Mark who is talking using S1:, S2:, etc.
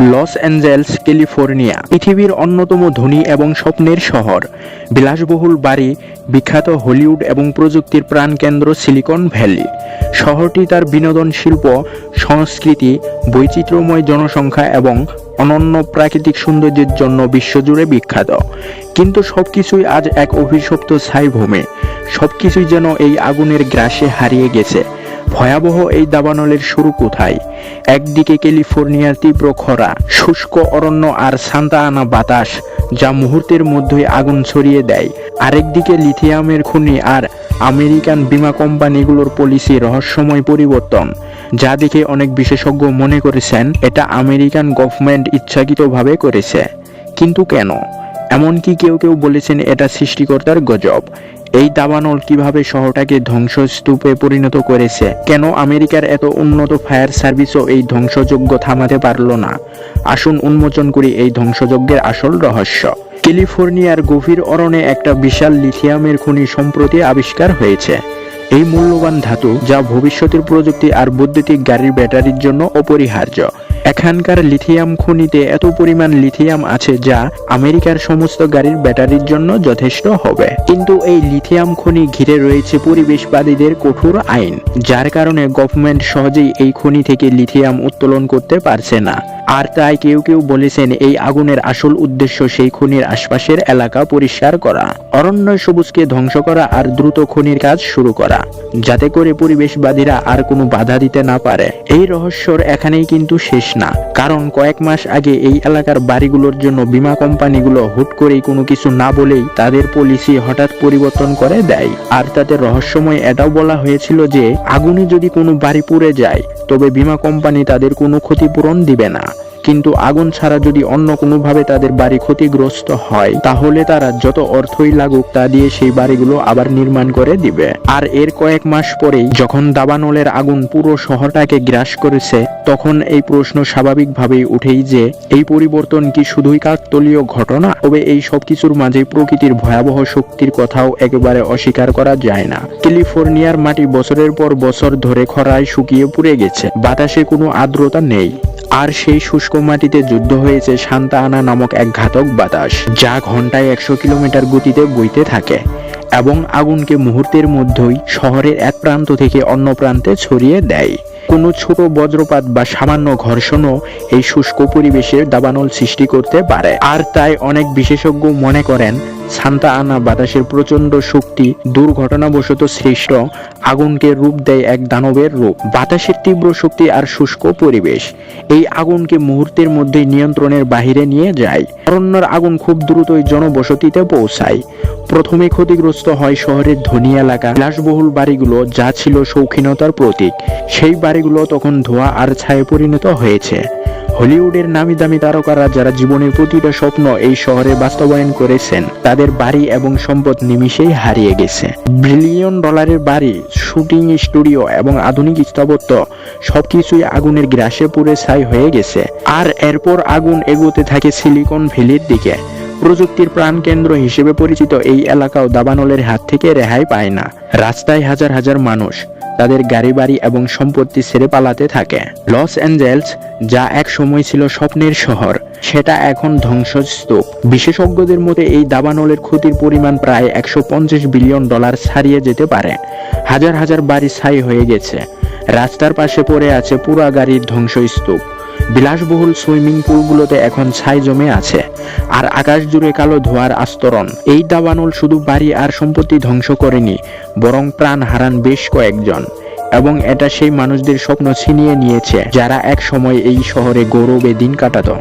S1: Los Angeles, California, পৃথিবীর অন্যতম ধনী এবং স্বপ্নের শহর। বিলাসবহুল বাড়ি, বিখ্যাত হলিউড এবং প্রযুক্তির প্রাণকেন্দ্র সিলিকন ভ্যালি। শহরটি তার বিনোদন শিল্প, সংস্কৃতি, বৈচিত্র্যময় জনসংখ্যা এবং অনন্য প্রাকৃতিক সৌন্দর্যের জন্য বিশ্বজুড়ে বিখ্যাত। কিন্তু সবকিছুই আজ এক অভিশপ্ত ছাইভূমে। সবকিছুই যেন এই আগুনের গ্রাসে হারিয়ে গেছে। ভয়াবহ এই দাবানলের শুরু কোথায়? একদিকে ক্যালিফোর্নিয়ার তীব্র খরা, শুষ্ক অরণ্য আর সান্তা আনা বাতাস, যা মুহূর্তের মধ্যেই আগুন ছড়িয়ে দেয়। আরেকদিকে লিথিয়ামের খনি আর আমেরিকান বীমা কোম্পানিগুলোর পলিসি রহস্যময় পরিবর্তন। যা দেখে অনেক বিশেষজ্ঞ মনে করেছেন, এটা আমেরিকান গভর্নমেন্ট ইচ্ছাকৃতভাবে করেছে। কিন্তু কেন? এমনকি কেউ কেউ বলেছেন এটা সৃষ্টিকর্তার গজব। এই দাবানল কীভাবে শহরটাকে ধ্বংসস্তূপে পরিণত করেছে? কেন আমেরিকার এত উন্নত ফায়ার সার্ভিসও এই ধ্বংসযজ্ঞ থামাতে পারল না? আসুন উন্মোচন করি এই ধ্বংসযজ্ঞের আসল রহস্য। ক্যালিফোর্নিয়ার গভীর অরণে একটা বিশাল লিথিয়ামের খনি সম্প্রতি আবিষ্কার হয়েছে। এই মূল্যবান ধাতু যা ভবিষ্যতের প্রযুক্তি আর বৈদ্যুতিক গাড়ির ব্যাটারির জন্য অপরিহার্য। এখানকার লিথিয়াম খনিতে এত পরিমাণ লিথিয়াম আছে যা আমেরিকার সমস্ত গাড়ির ব্যাটারির জন্য যথেষ্ট হবে। কিন্তু এই লিথিয়াম খনি ঘিরে রয়েছে পরিবেশবাদীদের কঠোর আইন, যার কারণে গভর্নমেন্ট সহজেই এই খনি থেকে লিথিয়াম উত্তোলন করতে পারছে না। আর তাই কেউ কেউ বলেছেন এই আগুনের আসল উদ্দেশ্য সেই খনির আশপাশের এলাকা পরিষ্কার করা, অরণ্য সবুজকে ধ্বংস করা আর দ্রুত খনির কাজ শুরু করা, যাতে করে পরিবেশবাদীরা আর কোনো বাধা দিতে না পারে। এই রহস্যর এখানেই কিন্তু শেষ। না। কারণ কয়েক মাস আগে এই এলাকার বাড়িগুলোর জন্য বিমা কোম্পানিগুলো হুট করেই কোনো কিছু না বলেই তাদের পলিসি হঠাৎ পরিবর্তন করে দেয়। আর তাতে রহস্যময় এটাও বলা হয়েছিল যে, আগুনে যদি কোনো বাড়ি পুড়ে যায়, তবে বিমা কোম্পানি তাদের কোনো ক্ষতিপূরণ দিবে না। কিন্তু আগুন ছাড়া যদি অন্য কোনোভাবে তাদের বাড়ি ক্ষতিগ্রস্ত হয়, তাহলে তারা যত অর্থই লাগুক তা দিয়ে সেই বাড়িগুলো আবার নির্মাণ করে দিবে। আর এর কয়েক মাস পরেই যখন দাবানলের আগুন পুরো শহরটাকে গ্রাস করেছে, তখন এই প্রশ্ন স্বাভাবিকভাবেই উঠেই যে, এই পরিবর্তন কি শুধুই কাকতলীয় ঘটনা? তবে এই সবকিছুর মাঝে প্রকৃতির ভয়াবহ শক্তির কথাও একেবারে অস্বীকার করা যায় না। ক্যালিফোর্নিয়ার মাটি বছরের পর বছর ধরে খরায় শুকিয়ে পুড়ে গেছে। বাতাসে কোনো আর্দ্রতা নেই। আর সেই শুষ্ক মাটিতে যুদ্ধ হয়েছে শান্তা আনা নামক এক ঘাতক বাতাস, যা ঘন্টায় একশো কিলোমিটার গতিতে বইতে থাকে এবং আগুনকে মুহূর্তের মধ্যেই শহরের এক প্রান্ত থেকে অন্য প্রান্তে ছড়িয়ে দেয়। কোনো ছোট বজ্রপাত বা সামান্য ঘর্ষণও এই শুষ্ক পরিবেশের দাবানল সৃষ্টি করতে পারে। আর তাই অনেক বিশেষজ্ঞ মনে করেন সান্তা আনা বাতাসের প্রচণ্ড শক্তি দুর্ঘটনাবশত সৃষ্ট, আগুনকে রূপ দেয় এক দানবের রূপ। বাতাসের তীব্র শক্তি আর শুষ্ক পরিবেশ, এই আগুনকে মুহূর্তের মধ্যে নিয়ন্ত্রণের বাহিরে নিয়ে যায়। অরণ্যর আগুন খুব দ্রুতই জনবসতিতে পৌঁছায়। প্রথমে ক্ষতিগ্রস্ত হয় শহরের ধনী এলাকা। বিলাসবহুল বাড়িগুলো যা ছিল শৌখিনতার প্রতীক, সেই বাড়িগুলো তখন ধোয়া আর ছায়ে পরিণত হয়েছে। হলিউডের নামি দামি তারকারা যারা জীবনের প্রতিটা স্বপ্ন এই শহরে বাস্তবায়ন করেছেন, তাদের বাড়ি এবং সম্পদ নিমিশেই হারিয়ে গেছে। বিলিয়ন ডলারের বাড়ি, শুটিং স্টুডিও এবং আধুনিক স্থাপত্য সবকিছুই আগুনের গ্রাসে পুড়ে ছাই হয়ে গেছে। আর এরপর আগুন এগোতে থাকে সিলিকন ভ্যালির দিকে। প্রযুক্তির প্রাণকেন্দ্র হিসেবে পরিচিত এই এলাকাও দাবানলের হাত থেকে রেহাই পায় না। রাস্তায় হাজার হাজার মানুষ তাদের গাড়ি বাড়ি এবং সম্পত্তি ছেড়ে পালাতে থাকে। লস অ্যাঞ্জেলস, যা এক সময় ছিল স্বপ্নের শহর, সেটা এখন ধ্বংসস্তূপ। বিশেষজ্ঞদের মতে, এই দাবানলের ক্ষতির পরিমাণ প্রায় একশো পঞ্চাশ বিলিয়ন ডলার ছাড়িয়ে যেতে পারে। হাজার হাজার বাড়ি ছাই হয়ে গেছে। রাস্তার পাশে পড়ে আছে পুরা গাড়ির ধ্বংসস্তূপ। বিলাসবহুল সুইমিং পুলগুলোতে এখন ছাই জমে আছে। আর আকাশ জুড়ে কালো ধোয়ার আস্তরণ। এই দাবানল শুধু বাড়ি আর সম্পত্তি ধ্বংস করেনি, বরং প্রাণ হারান বেশ কয়েকজন। এবং এটা সেই মানুষদের স্বপ্ন ছিনিয়ে নিয়েছে, যারা এক সময় এই শহরে গৌরবে দিন কাটাতো।